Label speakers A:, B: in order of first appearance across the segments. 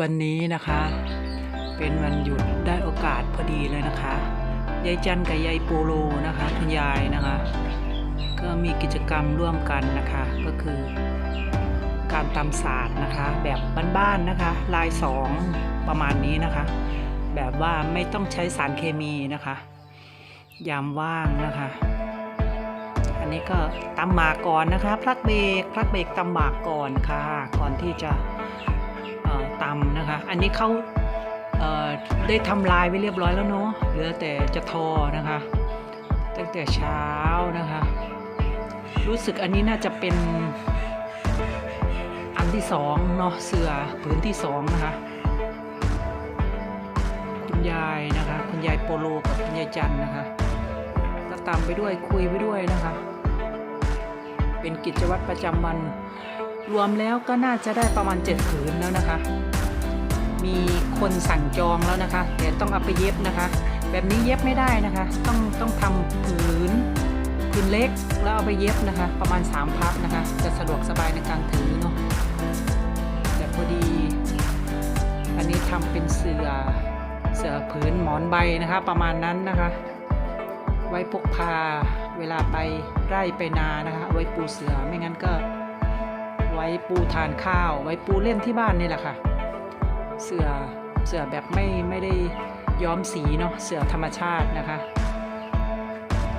A: วันนี้นะคะ เป็นวันหยุดได้โอกาสพอดีเลยนะคะยายจันกับยายโปโลนะคะคุณยายนะคะ ก็มีกิจกรรมร่วมกันนะคะ ก็คือ การตำศาสตร์นะคะ แบบบ้านๆนะคะ ลายสองประมาณนี้นะคะ แบบว่าไม่ต้องใช้สารเคมีนะคะ ยามว่างนะคะอันนี้ก็ตำหมากก่อนนะคะพลักเบรกพลักเบรกตำหมากก่อนค่ะ ก่อนที่จะ ตำนะคะ อันนี้เขาเได้ทำลายไว้เรียบร้อยแล้วเนาะเหลือแต่จะทอนะคะ ตั้งแต่เช้านะคะ รู้สึกอันนี้น่าจะเป็นอันที่สองเนาะเสือผืนที่สองนะคะ คุณยายนะคะ คุณยายโปโลกับคุณยายจันนะคะก็ตามไปด้วยคุยไปด้วยนะคะ เป็นกิจวัตรประจำวันรวมแล้วก็น่าจะได้ประมาณ7ผืนแล้วนะคะ มีคนสั่งจองแล้วนะคะแต่ต้องเอาไปเย็บนะคะ แบบนี้เย็บไม่ได้นะคะ ต้องต้องทำผืนผืนเล็กแล้วเอาไปเย็บนะคะ ประมาณ 3 พับนะคะ จะสะดวกสบายในการถือเนาะแต่พอดี อันนี้ทำเป็นเสือเสือผืนหมอนใบนะคะ ประมาณนั้นนะคะ ไว้พกพาเวลาไปไร่ไปนานะคะ ไว้ปูเสือไม่งั้นก็ ไว้ปูทานข้าว ไว้ปูเล่นที่บ้านนี่แหละค่ะ เสือเสือแบบไม่ไม่ได้ย้อมสีเนาะเสือธรรมชาตินะคะ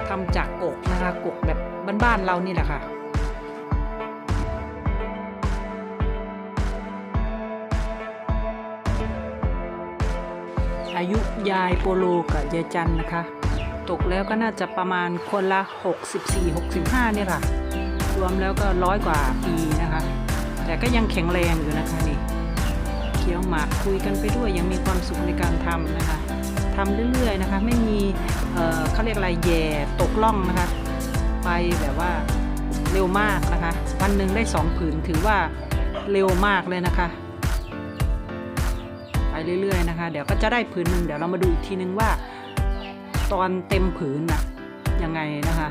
A: ทำจากกกนะคะกกแบบบ้านๆเรานี่แหละค่ะอายุยายโปโลกับยายจันนะคะ ตกแล้วก็น่าจะประมาณคนละ 64-65เนี่ยค่ะ รวมแล้วก็ร้อยกว่าปีนะคะ แต่ก็ยังแข็งแรงอยู่นะคะนี่ คี้ยวหมากคุยกันไปด้วยยังมีความสุขในการทำนะคะทำเรื่อยๆนะคะ ไม่มีเเขาเรียกอะไรแย่ตกล่องนะคะ ไปแบบว่าเร็วมากนะคะ วันหนึ่งได้สองผืนถือว่าเร็วมากเลยนะคะ ไปเรื่อยๆนะคะ เดี๋ยวก็จะได้ผืนหนึ่งเดี๋ยวเรามาดูอีกทีนึงว่า ตอนเต็มผืนน่ะยังไงนะคะ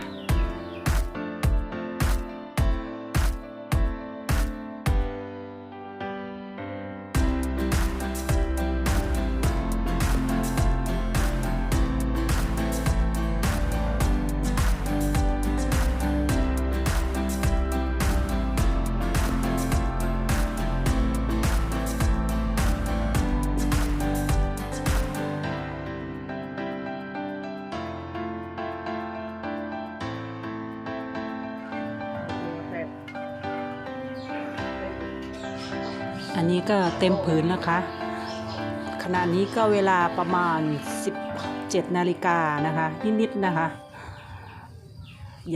A: อันนี้ก็เต็มผืนนะคะ ขณะนี้ก็เวลาประมาณ 17นาฬิกานะคะนิดๆนะคะ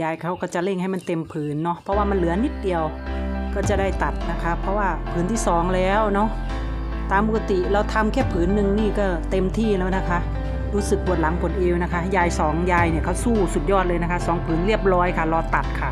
A: ยายเขาก็จะเร่งให้มันเต็มผืนเนาะเพราะว่ามันเหลือนิดเดียวก็จะได้ตัดนะคะ เพราะว่าผืนที่สองแล้วเนาะตามปกติเราทำแค่ผืนหนึ่งนี่ก็เต็มที่แล้วนะคะ รู้สึกปวดหลังปวดเอวนะคะ ยายสองยายเนี่ยเขาสู้สุดยอดเลยนะคะสองผืนเรียบร้อยค่ะ รอตัดค่ะ